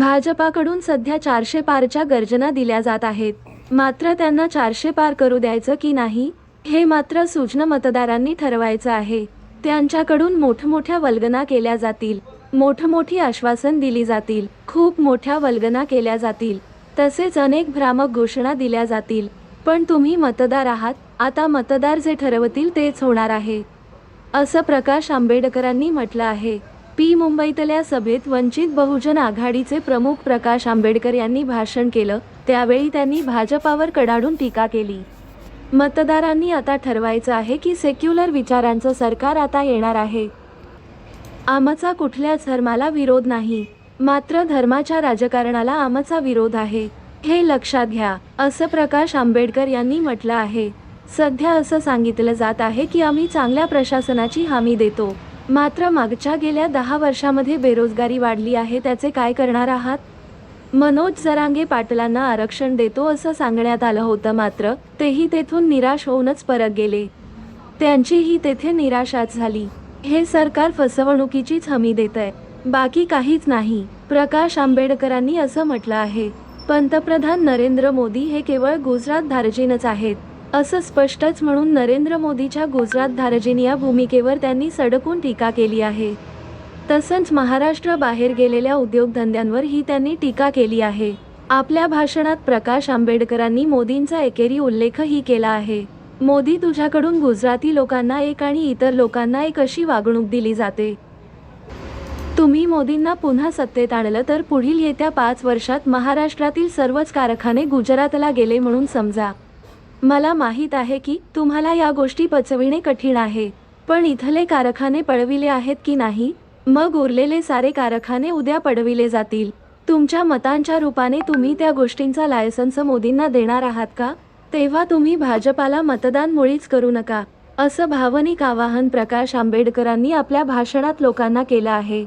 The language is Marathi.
भाजपाकडून सध्या चारशे पारच्या गर्जना दिल्या जात आहेत. मात्र त्यांना चारशे पार करू द्यायचं की नाही हे मात्र सूचना मतदारांनी ठरवायचं आहे. त्यांच्याकडून मोठमोठ्या वल्गना केल्या जातील. मोठमोठी आश्वासन दिली जातील. खूप मोठ्या वल्गना केल्या जातील. तसेच अनेक भ्रामक घोषणा दिल्या जातील. पण तुम्ही मतदार आहात आता मतदार जे ठरवतील तेच होणार आहे. असं प्रकाश आंबेडकरांनी म्हटलं आहे. पी मुंबईतल्या सभेत वंचित बहुजन आघाडीचे प्रमुख प्रकाश आंबेडकर यांनी भाषण केलं. त्यावेळी त्यांनी भाजपावर कडाडून टीका केली. मतदारांनी आता ठरवायचं आहे की सेक्युलर विचारांचं सरकार आता येणार आहे. आमचा कुठल्याच धर्माला विरोध नाही. मात्र धर्माच्या राजकारणाला आमचा विरोध आहे. हे लक्षात घ्या असं प्रकाश आंबेडकर यांनी म्हटलं आहे. सध्या असं सांगितलं जात आहे की आम्ही चांगल्या प्रशासनाची हमी देतो. मात्र मागच्या गेल्या दहा वर्षामध्ये बेरोजगारी वाढली आहे त्याचे काय करणार आहात? मनोज जरांगे पाटलांना आरक्षण देतो असं सांगण्यात आलं होतं मात्र तेही तेथून निराश होऊनच परत गेले. त्यांचीही तेथे निराशाच झाली. हे सरकार फसवणुकीचीच हमी देत आहे बाकी काहीच नाही. प्रकाश आंबेडकरांनी असं म्हटलं आहे. पंतप्रधान नरेंद्र मोदी हे केवळ गुजरात धार्जिनच आहेत. असं स्पष्टच म्हणून नरेंद्र मोदीच्या गुजरात धारजीन या भूमिकेवर त्यांनी सडकून टीका केली आहे. तसंच महाराष्ट्र बाहेर गेलेल्या उद्योगधंद्यांवरही त्यांनी टीका केली आहे. आपल्या भाषणात प्रकाश आंबेडकरांनी मोदींचा एकेरी उल्लेखही केला आहे. मोदी तुझ्याकडून गुजराती लोकांना एक आणि इतर लोकांना एक अशी वागणूक दिली जाते. तुम्ही मोदींना पुन्हा सत्तेत आणलं तर पुढील येत्या पाच वर्षात महाराष्ट्रातील सर्वच कारखाने गुजरातला गेले म्हणून समजा. मला माहीत आहे की तुम्हाला या गोष्टी पचविणे कठीण आहे पण इथले कारखाने पळविले आहेत की नाही? मग उरलेले सारे कारखाने उद्या पडविले जातील. तुमच्या मतांच्या रूपाने तुम्ही त्या गोष्टींचा लायसन्स मोदींना देणार आहात का? तेव्हा तुम्ही भाजपाला मतदान मुळीच करू नका असं भावनिक आवाहन प्रकाश आंबेडकरांनी आपल्या भाषणात लोकांना केलं आहे.